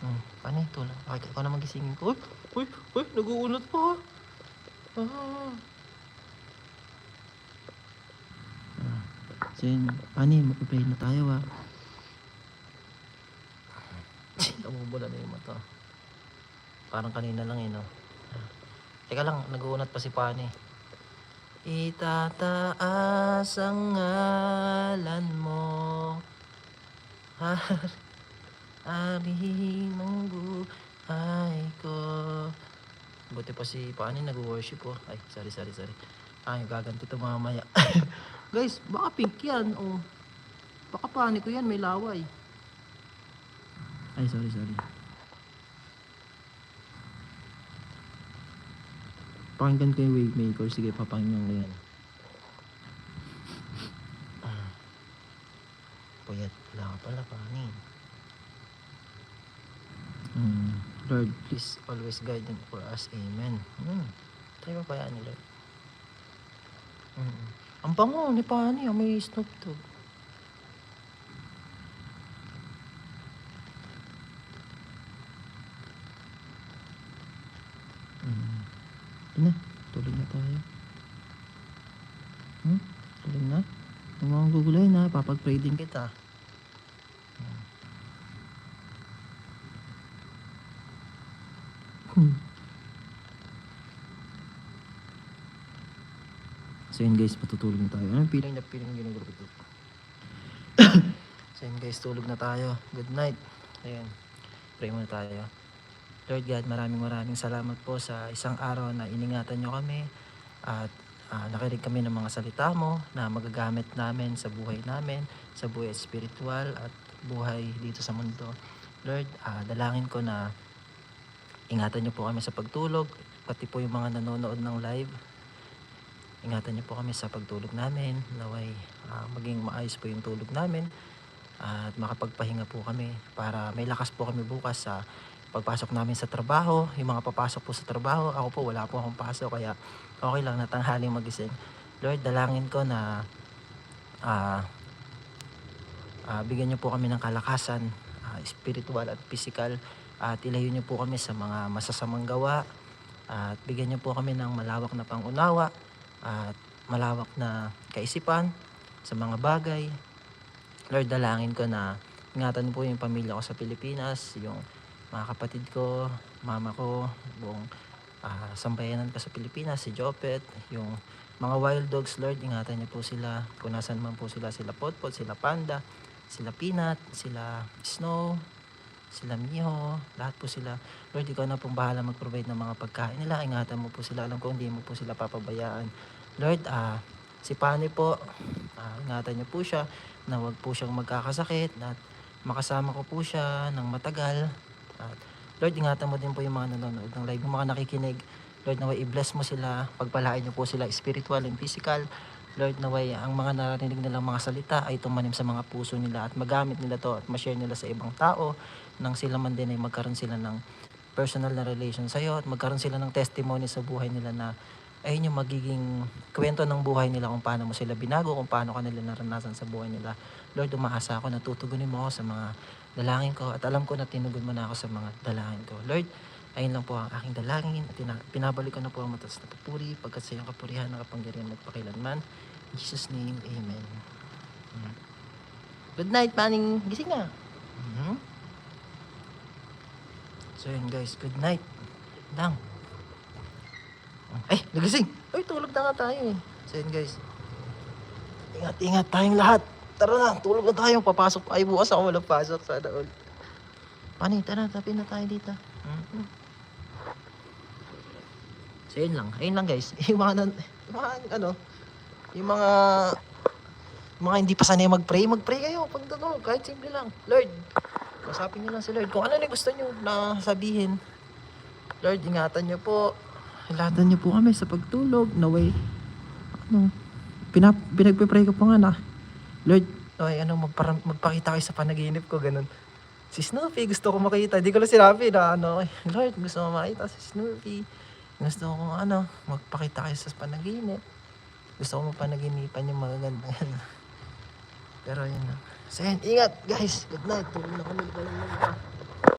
Hmm, paano ito? Bakit ikaw na magisingin ko? Uy, uy, uy, nag-uunat pa. Ah. Ah. So yun, paano yun? Mag-pray na tayo ah. Namumula na yung mata. Parang kanina lang yun, no? Teka lang, nag-uunat pa si Pani. Itataas ang ngalan mo. Ari ng buhay ko. Buti pa si Pani nag-worship oh. Ay, sorry, sorry, sorry. Ay, gaganti to mamaya. Guys, baka pink yan. Oh. Baka Pani ko yan, may laway. Ay, sorry, sorry. Pakinggan ko yung wave maker. Sige, papakinggan ko yan. Ah. Puyat. Wala ka pala, Pani. Lord, please always guide them for us. Amen. Mm. Tayo pa kaya ni Lord. Mm. Ang bango ni Pani. ah, May Snoop Dogg. Mm. Na. Tulog na tayo. Hmm? Tulog na? Huwag mo akong gugulay na. Papag-pray din kita. Hmm. So yun guys, patutulog na tayo. Anong feeling na yung ginagawa ko? so yun guys, tulog na tayo. Good night. Ayan. Pray muna tayo. Lord God, maraming maraming salamat po sa isang araw na iningatan nyo kami at ah, nakinig kami ng mga salita mo na magagamit namin sa buhay namin, sa buhay spiritual at buhay dito sa mundo. Lord, ah, dalangin ko na ingatan nyo po kami sa pagtulog, pati po yung mga nanonood ng live. Ingatan niyo po kami sa pagtulog namin, naway ah, maging maayos po yung tulog namin at makapagpahinga po kami para may lakas po kami bukas sa pagpasok namin sa trabaho, yung mga papasok po sa trabaho, ako po wala po akong pasok kaya okay lang na tanghaling magising. Lord, dalangin ko na ah ah, bigyan niyo po kami ng kalakasan, spiritual at physical at ilayo niyo po kami sa mga masasamang gawa at bigyan niyo po kami ng malawak na pangunawa at malawak na kaisipan sa mga bagay. Lord, dalangin ko na ingatan po yung pamilya ko sa Pilipinas, yung mga kapatid ko, mama ko, buong ah, sambayanan ko sa Pilipinas, si Jopet, yung mga wild dogs, Lord, ingatan niyo po sila. Kung nasan man po sila, sila Potpot, sila Panda, sila Peanut, sila Snow, sila Miho, lahat po sila. Lord, ikaw na pong bahala mag-provide ng mga pagkain nila. Ingatan mo po sila. Alam ko hindi mo po sila papabayaan. Lord, ah, si Pani po, ah, ingatan niyo po siya na wag po siyang magkakasakit at makasama ko po siya ng matagal. At Lord, ingatan mo din po yung mga nanonood ng live, yung mga nakikinig. Lord, naway i-bless mo sila, pagpalain niyo po sila spiritual and physical. Lord, naway ang mga narinig nilang mga salita ay tumanim sa mga puso nila at magamit nila to at ma-share nila sa ibang tao nang sila man din ay magkaroon sila ng personal na relation sa iyo at magkaroon sila ng testimony sa buhay nila na ayun yung magiging kwento ng buhay nila kung paano mo sila binago, kung paano ka nila naranasan sa buhay nila. Lord, umaasa ako na tutugunin mo ako sa mga dalangin ko at alam ko na tinugon mo na ako sa mga dalangin ko. Lord, ayun lang po ang aking dalangin at pinabalik ko na po ang matas na papuri pagkat sa iyong kapurihan ng kapangyarihan magpakilanman. In Jesus' name, Amen. Mm. Good night, Manning. Gising na. Mhm. So yun guys, good night. Lang. Ay, nagising. Ay, tulog na nga tayo eh. So yun guys. Ingat-ingat tayong lahat. Tara na, tulog na tayo. Papasok ay bukas ako walang pasok. Sana all. Pani, tara, tapin na tayo dito. Mhm. So yun lang. Ayun lang guys. Yung mga, nan- mga ano, yung mga mga hindi pa sanay mag-pray, mag-pray kayo pag ano, kahit simple lang. Lord, Kasapin niyo lang si Lord. Kung ano na gusto niyo na sabihin. Lord, ingatan niyo po. Ingatan niyo po kami sa pagtulog. Naway, ano, pinap, pinagpipray ko pa nga na. Lord, naway, ano, magpara, magpakita kayo sa panaginip ko, ganun. Si Snoopy, gusto ko makita. Di ko lang sinabi na, ano, Lord, gusto ko makita si Snoopy. Gusto ko, ano, magpakita kayo sa panaginip. Gusto ko mapanaginipan yung magaganda. Pero yun na. So yun, ingat guys. Good night. Tulog na kami. Na kami.